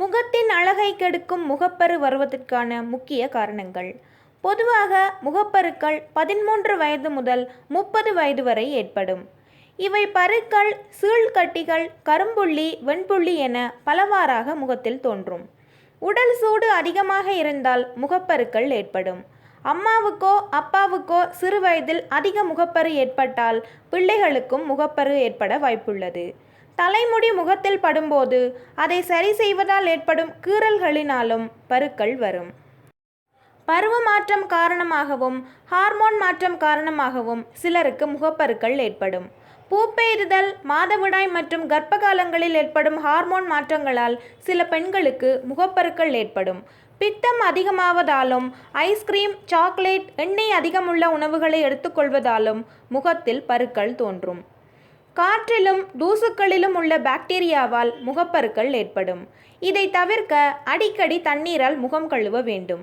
முகத்தின் அழகை கெடுக்கும் முகப்பரு வருவதற்கான முக்கிய காரணங்கள். பொதுவாக முகப்பருக்கள் பதிமூன்று வயது முதல் முப்பது வயது வரை ஏற்படும். இவை பருக்கள் சீழ்கட்டிகள் கரும்புள்ளி வெண்புள்ளி என பலவாறாக முகத்தில் தோன்றும். உடல் சூடு அதிகமாக இருந்தால் முகப்பருக்கள் ஏற்படும். அம்மாவுக்கோ அப்பாவுக்கோ சிறு வயதில் அதிக முகப்பரு ஏற்பட்டால் பிள்ளைகளுக்கும் முகப்பரு ஏற்பட வாய்ப்புள்ளது. தலைமுடி முகத்தில் படும்போது அதை சரி செய்வதால் ஏற்படும் கீறல்களினாலும் பருக்கள் வரும். பருவ மாற்றம் காரணமாகவும் ஹார்மோன் மாற்றம் காரணமாகவும் சிலருக்கு முகப்பருக்கள் ஏற்படும். பூப்பெய்துதல் மாதவிடாய் மற்றும் கர்ப்ப காலங்களில் ஏற்படும் ஹார்மோன் மாற்றங்களால் சில பெண்களுக்கு முகப்பருக்கள் ஏற்படும். பித்தம் அதிகமாவதாலும் ஐஸ்கிரீம் சாக்லேட் எண்ணெய் அதிகமுள்ள உணவுகளை எடுத்துக்கொள்வதாலும் முகத்தில் பருக்கள் தோன்றும். காற்றிலும் தூசுக்களிலும் உள்ள பாக்டீரியாவால் முகப்பருக்கள் ஏற்படும். இதை தவிர்க்க அடிக்கடி தண்ணீரால் முகம் கழுவ வேண்டும்.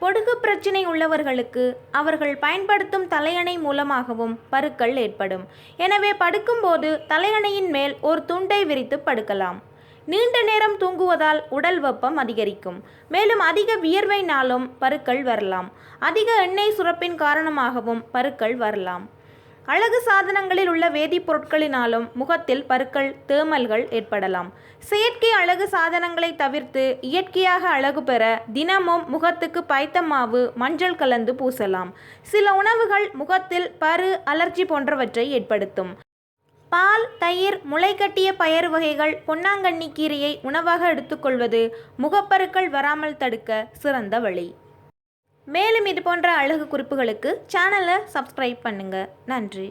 பொடுகு பிரச்சினை உள்ளவர்களுக்கு அவர்கள் பயன்படுத்தும் தலையணை மூலமாகவும் பருக்கள் ஏற்படும். எனவே படுக்கும்போது தலையணையின் மேல் ஒரு துண்டை விரித்து படுக்கலாம். நீண்ட நேரம் தூங்குவதால் உடல் வெப்பம் அதிகரிக்கும். மேலும் அதிக வியர்வைனாலும் பருக்கள் வரலாம். அதிக எண்ணெய் சுரப்பின் காரணமாகவும் பருக்கள் வரலாம். அழகு சாதனங்களில் உள்ள வேதிப்பொருட்களினாலும் முகத்தில் பருக்கள் தேமல்கள் ஏற்படலாம். செயற்கை அழகு சாதனங்களை தவிர்த்து இயற்கையாக அழகு பெற தினமும் முகத்துக்கு பைத்த மாவு மஞ்சள் கலந்து பூசலாம். சில உணவுகள் முகத்தில் பரு அலர்ஜி போன்றவற்றை ஏற்படுத்தும். பால் தயிர் முளைக்கட்டிய பயறு வகைகள் பொன்னாங்கண்ணி கீரையை உணவாக எடுத்துக்கொள்வது முகப்பருக்கள் வராமல் தடுக்க சிறந்த வழி. மேலும் இது போன்ற அழகு குறிப்புகளுக்கு சேனலை சப்ஸ்கிரைப் பண்ணுங்கள் நன்றி.